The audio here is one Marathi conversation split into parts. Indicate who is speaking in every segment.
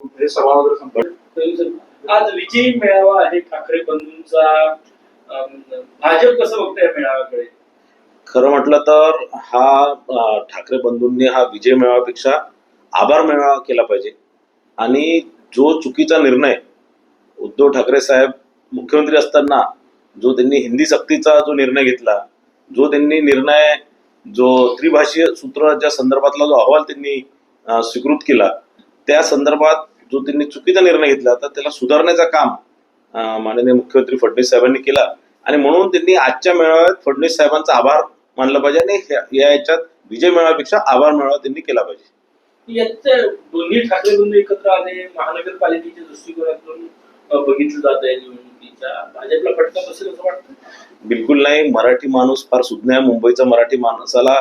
Speaker 1: हे सभा वगैरे संपली.
Speaker 2: आज विजयी मेळावा आहे ठाकरे बंधूंचा. भाजप कसं बघतंय मेळाव्याकडे?
Speaker 3: खरं म्हटलं तर हा ठाकरे बंधूंनी हा विजय मेळाव्यापेक्षा आभार मेळावा केला पाहिजे. आणि जो चुकीचा निर्णय उद्धव ठाकरे साहेब मुख्यमंत्री असताना जो त्यांनी हिंदी सक्तीचा जो निर्णय घेतला जो त्यांनी निर्णय जो त्रिभाषीय सूत्राच्या संदर्भातला जो अहवाल त्यांनी स्वीकृत केला त्या संदर्भात जो त्यांनी चुकीचा निर्णय घेतला तर त्याला सुधारण्याचं काम माननीय मुख्यमंत्री फडणवीस साहेबांनी केला. आणि म्हणून त्यांनी आजच्या मेळाव्यात फडणवीस साहेबांचा आभार मानला पाहिजे आणि या याच्यात विजय मेळाव्यापेक्षा आभार मेळावा त्यांनी केला पाहिजे.
Speaker 2: दोन्ही ठाकरे बंधू एकत्र आले महानगरपालिकेच्या दृष्टिकोनातून बघितलं जात आहे निवडणुकीच्या. भाजपला फटका बसेल असं वाटतं?
Speaker 3: बिलकुल नाही. मराठी माणूस फार सुज्ञ आहे. मुंबईचा मराठी माणसाला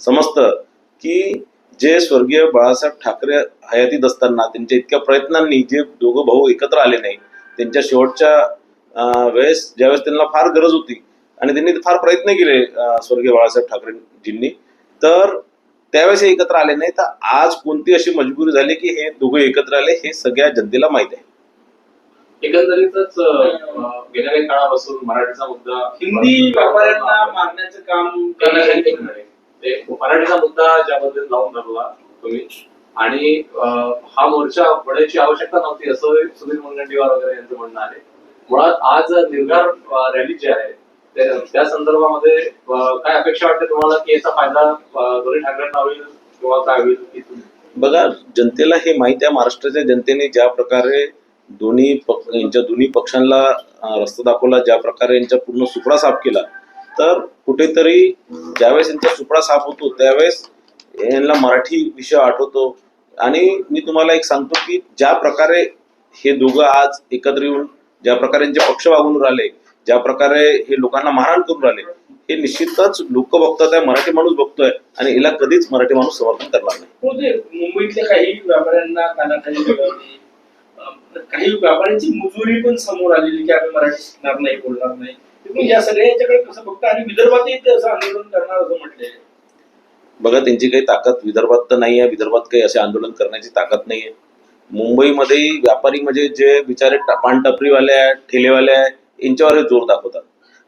Speaker 3: समजतं की जे स्वर्गीय बाळासाहेब ठाकरे हयातीत असताना त्यांच्या इतक्या प्रयत्नांनी जे दोघं भाऊ एकत्र आले नाही त्यांच्या शेवटच्या वेळेस ज्यावेळेस त्यांना फार गरज होती आणि त्यांनी फार प्रयत्न केले स्वर्गीय बाळासाहेब ठाकरेजींनी तर त्यावेळेस हे एकत्र आले नाही तर आज कोणती अशी मजबुरी झाली की हे दोघं एकत्र आले हे सगळ्या जनतेला माहीत आहे.
Speaker 1: एकंदरीतच गेल्या काही काळापासून मराठीचा मुद्दा
Speaker 2: हिंदी व्यापाऱ्यांना मारण्याचं काम
Speaker 1: करण्यासाठी म्हणजे मराठीचा मुद्दा ज्याबद्दल लावून धरला तुम्ही आणि हा मोर्चा होण्याची आवश्यकता नव्हती असं सुनील मुनगंटीवार वगैरे यांचं म्हणणं आहे. मुळात आज निर्धार रॅली जी आहे त्या- संदर्भामध्ये काय अपेक्षा वाटते तुम्हाला की याचा फायदा गरीब ठाकरेंना होईल किंवा काय होईल
Speaker 3: बघा जनतेला हे माहिती आहे महाराष्ट्राच्या जनतेने ज्या प्रकारे दोन्ही यांच्या दोन्ही पक्षांना रस्ता दाखवला ज्या प्रकारे यांचा पूर्ण सुपडा साफ केला तर कुठेतरी ज्यावेळेस यांचा सुपडा साफ होतो त्यावेळेस यांना मराठी विषय आठवतो. आणि मी तुम्हाला एक सांगतो की ज्या प्रकारे हे दोघं आज एकत्र येऊन ज्या प्रकारे यांचे पक्ष वागून राहिले ज्या प्रकारे हे लोकांना मारहाण करून राहिले हे निश्चितच लोक बघतात आहे मराठी माणूस बघतोय आणि याला कधीच मराठी माणूस समर्थन करणार नाही.
Speaker 2: हो, मुंबईतल्या काही व्यापाऱ्यांना कानाखाली काही व्यापाऱ्यांची मुजुरी पण समोर आलेली की आम्ही मराठी शिकणार नाही बोलणार नाही. तुम्ही या सगळ्याच्याकडे कसं बघता? आणि विदर्भातही ते असं आंदोलन करणार असं म्हटले.
Speaker 3: बघा त्यांची काही ताकद विदर्भात तर नाही आहे विदर्भात काही असे आंदोलन करण्याची ताकद नाही आहे मुंबईमध्ये व्यापारी म्हणजे जे बिचारे टा- पानटपरीवाले आहे ठेलेवाले आहे यांच्यावर हे जोर दाखवतात.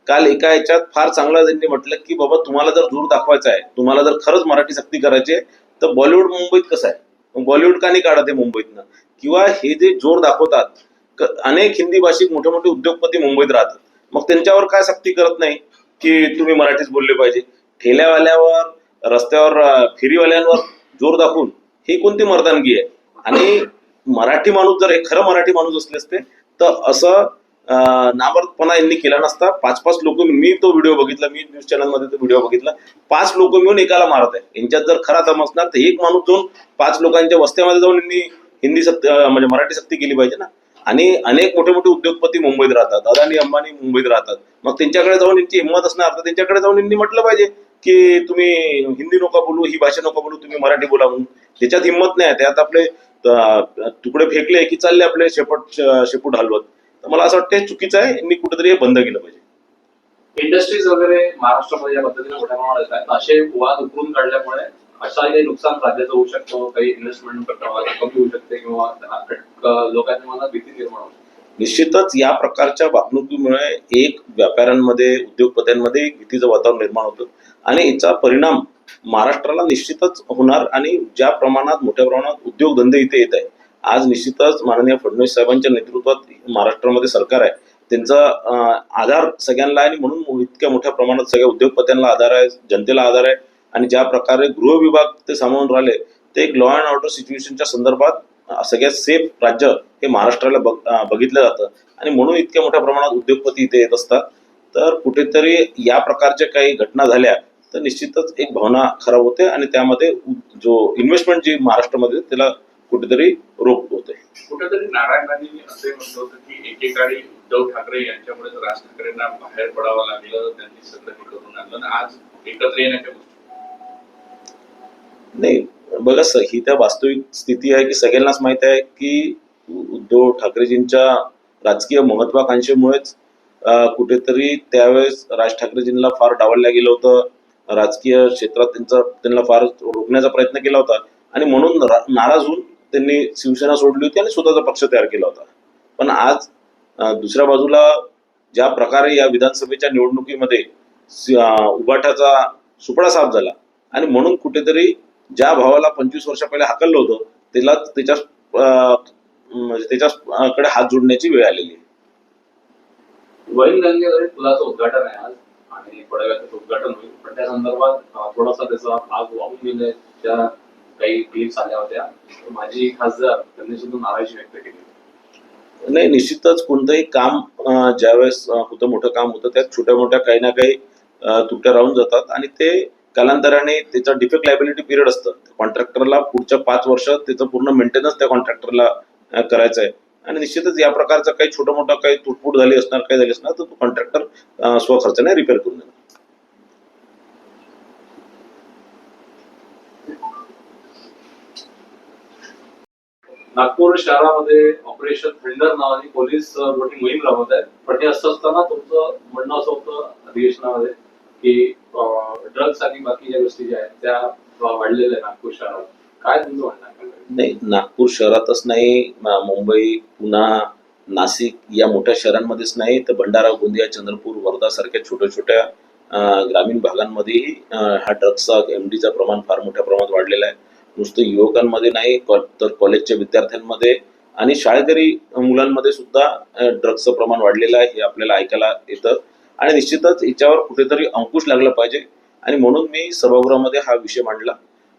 Speaker 3: काल एका याच्यात फार चांगलं त्यांनी म्हटलं की बाबा तुम्हाला जर जोर दाखवायचा आहे तुम्हाला जर खरंच मराठी सक्ती करायची आहे तर बॉलिवूड मुंबईत कसं आहे? बॉलिवूड का नाही काढत आहे मुंबईतनं? किंवा हे जे जोर दाखवतात अनेक हिंदी भाषिक मोठे मोठे उद्योगपती मुंबईत राहतात. मग त्यांच्यावर काय सक्ती करत नाही की तुम्ही मराठीच बोलले पाहिजे? ठेल्यावाल्यावर रस्त्यावर फेरीवाल्यांवर जोर दाखवून ही कोणती मर्दानगी आहे? आणि मराठी माणूस जर एक खरं मराठी माणूस असले असते तर असं नामर्दपणा यांनी केला नसता. पाच पाच लोक मी तो व्हिडिओ बघितला मी न्यूज चॅनलमध्ये तो व्हिडिओ बघितला. पाच लोक मिळून एकाला मारत आहे. यांच्यात जर खरा दम असणार तर एक माणूस जाऊन पाच लोकांच्या वस्त्यामध्ये जाऊन यांनी हिंदी सक्ती म्हणजे मराठी सक्ती केली पाहिजे ना. आणि अनेक मोठे मोठे उद्योगपती मुंबईत राहतात. अदानी अंबानी मुंबईत राहतात. मग त्यांच्याकडे जाऊन यांची हिंमत असणार तर त्यांच्याकडे जाऊन यांनी म्हटलं पाहिजे की तुम्ही हिंदी नका बोलू ही भाषा नका बोलू तुम्ही मराठी बोला म्हणून. त्याच्यात हिंमत नाही. त्यात आपले तुकडे फेकले की चालले आपले शेपट शेपूट हलवत. तर मला असं वाटतं चुकीचं आहे. मी कुठेतरी हे बंद केलं पाहिजे.
Speaker 1: इंडस्ट्रीज वगैरे महाराष्ट्रामध्ये या पद्धतीने मोठ्या प्रमाणात असे वाद उकरून काढल्यामुळे अशा काही नुकसान राज्याचं होऊ शकतो काही इन्व्हेस्टमेंट कमी होऊ शकते किंवा अ, लोकांच्या मनात भीती निर्माण होऊ शकते.
Speaker 3: निश्चितच या प्रकारच्या वागणुकीमुळे एक व्यापाऱ्यांमध्ये उद्योगपत्यांमध्ये एक भीतीचं वातावरण निर्माण होतं आणि याचा परिणाम महाराष्ट्राला निश्चितच होणार आणि ज्या प्रमाणात मोठ्या प्रमाणात उद्योगधंदे इथे येत आहे आज निश्चितच माननीय फडणवीस साहेबांच्या नेतृत्वात महाराष्ट्रामध्ये सरकार आहे. त्यांचा आधार सगळ्यांना आहे आणि म्हणून इतक्या मोठ्या प्रमाणात सगळ्या उद्योगपत्यांना आधार आहे जनतेला आधार आहे. आणि ज्या प्रकारे गृह विभाग ते सामावून राहिले ते एक लॉ अँड ऑर्डर सिच्युएशनच्या संदर्भात सगळ्यात सेफ राज्य हे महाराष्ट्राला बघ बघितलं जातं. आणि म्हणून इतक्या मोठ्या प्रमाणात उद्योगपती इथे येत असतात. तर कुठेतरी या प्रकारच्या काही घटना झाल्या तर निश्चितच एक भावना खराब होते आणि त्यामध्ये जो इन्व्हेस्टमेंट जी महाराष्ट्रामध्ये त्याला कुठेतरी रोख होते.
Speaker 4: कुठेतरी नारायणांनी असे म्हटलं होतं की एकेकाळी उद्धव ठाकरे यांच्यामुळे राज ठाकरेंना बाहेर पडावं लागलं त्यांनी सगळं हे करून आणलं आज एकत्र येण्याच्या
Speaker 3: नाही बघा स- ही त्या वास्तविक स्थिती आहे की सगळ्यांनाच माहीत आहे की उद्धव ठाकरेजींच्या राजकीय महत्वाकांक्षेमुळेच कुठेतरी त्यावेळेस राज ठाकरेजींना फार डावलल्या गेलं होतं. राजकीय क्षेत्रात त्यांचा त्यांना फार रोखण्याचा प्रयत्न केला होता. आणि म्हणून नाराज होऊन त्यांनी शिवसेना सोडली होती आणि स्वतःचा पक्ष तयार केला होता. पण आज दुसऱ्या बाजूला ज्या प्रकारे या विधानसभेच्या निवडणुकीमध्ये उभाटाचा सुपडा साफ झाला. आणि म्हणून कुठेतरी ज्या भावाला पंचवीस वर्षा पहिले हाकललं होतं त्याला त्याच्या म्हणजे त्याच्याकडे हात जोडण्याची वेळ आलेली आहे.
Speaker 1: वैन गंगेमध्ये पुलाचं उद्घाटन आहे आज आणि थोड्या वेळात उद्घाटन होईल. पण त्या संदर्भात थोडासा त्याचा आग वाहून गेल्याच्या काही क्लिप्स आल्या होत्या. माजी खासदार त्यांनी सुद्धा नाराजी व्यक्त केली.
Speaker 3: नाही निश्चितच कोणतंही काम ज्यावेळेस होतं मोठं काम होतं त्यात छोट्या मोठ्या काही ना काही तुट्या राहून जातात. आणि ते कालांतराने त्याचं डिफेक्ट लायबिलिटी पिरियड असतं. कॉन्ट्रॅक्टरला पुढच्या पाच वर्ष त्याचं पूर्ण मेंटेनन्स त्या कॉन्ट्रॅक्टरला करायचं आहे आणि निश्चितच या प्रकारचा काही छोटा मोठं काही तुटफूट झाली असणार काही झाली असणार तर तो कॉन्ट्रॅक्टर स्वखर्चाने रिपेअर करून देणार.
Speaker 1: नागपूर शहरामध्ये ऑपरेशन फिल्डर नावाची पोलीस मोठी मोहीम राबवत आहे. पण हे असं असताना तुमचं म्हणणं असं होतं अधिवेशनामध्ये? की ड्रग्स आणि बाकीच्या गोष्टी ज्या आहेत त्या वाढलेल्या आहेत नागपूर शहरात. काय तुमचं म्हणणं
Speaker 3: नाही नागपूर शहरातच नाही मुंबई पुणा नाशिक या मोठ्या शहरांमध्येच नाही तर भंडारा गोंदिया चंद्रपूर वर्धा सारख्या छोट्या छोट्या ग्रामीण भागांमध्येही हा ड्रग्सचा एम डीचा प्रमाण फार मोठ्या प्रमाणात वाढलेलं आहे. नुसतं युवकांमध्ये नाही कॉ- तर कॉलेजच्या विद्यार्थ्यांमध्ये आणि शाळकरी मुलांमध्ये सुद्धा ड्रग्सचं प्रमाण वाढलेलं आहे हे आपल्याला ऐकायला येतं. आणि निश्चितच याच्यावर कुठेतरी अंकुश लागला पाहिजे. आणि म्हणून मी सभागृहामध्ये हा विषय मांडला.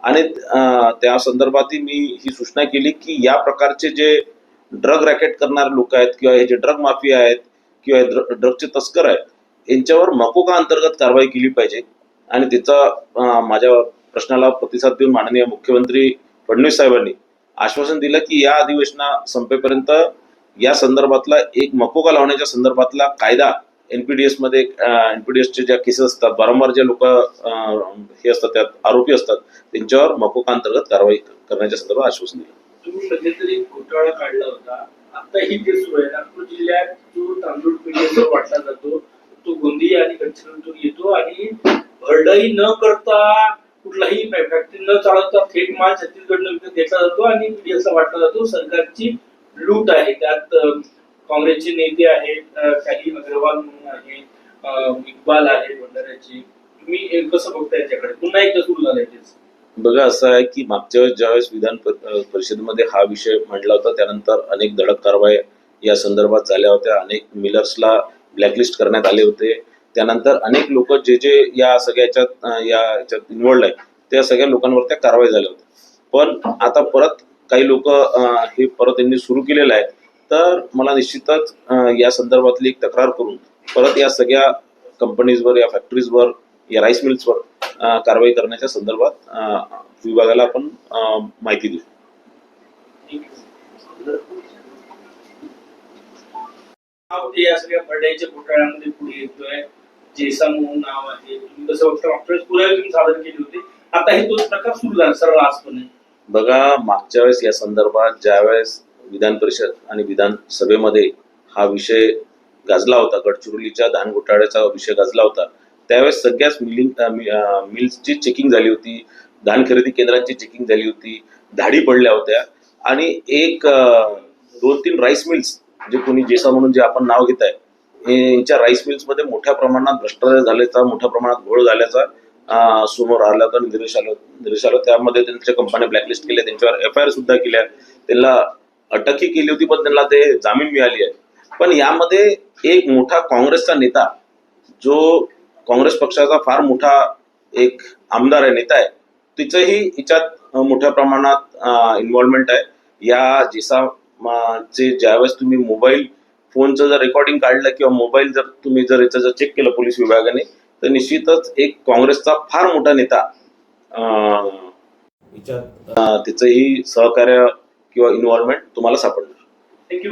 Speaker 3: आणि त्या संदर्भातही मी ही सूचना केली की या प्रकारचे जे ड्रग रॅकेट करणारे लोक आहेत किंवा हे जे ड्रग माफिया आहेत किंवा ड्रगचे तस्कर आहेत यांच्यावर मकोका अंतर्गत कारवाई केली पाहिजे. आणि तिचा माझ्या प्रश्नाला प्रतिसाद देऊन माननीय मुख्यमंत्री फडणवीस साहेबांनी आश्वासन दिलं की या अधिवेशना संपेपर्यंत या संदर्भातला एक मकोका लावण्याच्या संदर्भातला कायदा एनपीडीएसमध्ये एनपीडीएसचे ज्या केसेस असतात वारंवार जे लोक हे असतात त्यात आरोपी असतात त्यांच्यावर मकोका अंतर्गत कारवाई करण्याच्या संदर्भात आश्वासन दिलं.
Speaker 2: तुम्ही मध्यंतरी घोटाळा काढला होता. आता ही ते सुरू आहे नागपूर जिल्ह्यात जो तांदूळ पिढीचा वाटला जातो तो गोंदी आणि गडचिरोलीतून येतो आणि भरडाई न करता कुठलाही फॅक्टरी न चालवता थेट माल छत्तीसगडनं विकत घेतला जातो आणि पीडीएसला वाटला जातो. सरकारची लूट आहे. त्यात काँग्रेसचे नेते आहेत काही अग्रवाल म्हणून आहे इक्बाल आहे भंडाऱ्याची. तुम्ही कसं बघता याच्याकडे? पुन्हा एकदा सुरू झालंय तेच
Speaker 3: बघा असं आहे की मागच्या वेळेस ज्यावेळेस विधान परिषदेमध्ये हा विषय मांडला होता त्यानंतर अनेक धडक कारवाई या संदर्भात झाल्या होत्या. अनेक मिलर्सला ब्लॅकलिस्ट करण्यात आले होते. त्यानंतर अनेक लोक जे जे या सगळ्या याच्यात या याच्यात इन्वॉल्ड आहेत त्या सगळ्या लोकांवर त्या कारवाई झाल्या होत्या. पण आता परत काही लोक हे परत यांनी सुरू केलेलं आहे. तर मला निश्चितच या संदर्भातली एक तक्रार करून परत या सगळ्या कंपनीजवर या फॅक्टरीजवर या राईस मिल्सवर कारवाई करण्याच्या संदर्भात विभागाला आपण माहिती देऊ.
Speaker 2: या सगळ्या भरडाईच्या घोटाळ्यामध्ये पुढे येतोय. जेसा म्हणून नाव आहे. तुम्ही कसं बघता मागच्या वेळेस पुरावे तुम्ही सादर केले होते. आता हे तोच प्रकार सुरू झाला सरळ आजपणे
Speaker 3: बघा मागच्या वेळेस या संदर्भात ज्यावेळेस विधान परिषद आणि विधानसभेमध्ये हा विषय गाजला होता. गडचिरोलीच्या धान घोटाळ्याचा विषय गाजला होता. त्यावेळेस सगळ्याच मिलिंग मिल्सची चेकिंग झाली होती. धान खरेदी केंद्रांची चेकिंग झाली होती. धाडी पडल्या होत्या. आणि एक दोन तीन राईस मिल्स जे कोणी जेसा म्हणून जे आपण नाव घेत आहे यांच्या राईस मिल्समध्ये मोठ्या प्रमाणात भ्रष्टाचार झाल्याचा मोठ्या प्रमाणात घोळ झाल्याचा समोर आला होता निर्देश आलं निर्देश आलं त्यामध्ये त्यांच्या कंपन्या ब्लॅकलिस्ट केल्या. त्यांच्यावर एफ आय आर सुद्धा केल्या. त्यांना अटकही केली होती पण त्यांना ते जामीन मिळाली आहे. पण यामध्ये एक मोठा काँग्रेसचा नेता जो काँग्रेस पक्षाचा फार मोठा एक आमदार आहे नेता आहे तिचंही हिच्यात मोठ्या प्रमाणात इन्व्हॉल्वमेंट आहे. या जिसा जे चे ज्यावेळेस तुम्ही मोबाईल फोनचं जर रेकॉर्डिंग काढलं किंवा मोबाईल जर तुम्ही जर याचं जर चेक केलं पोलीस विभागाने तर निश्चितच एक काँग्रेसचा फार मोठा नेता हिच्यात तिचंही सहकार्य किंवा इन्व्हॉल्वमेंट तुम्हाला सापडणार.
Speaker 2: थँक्यू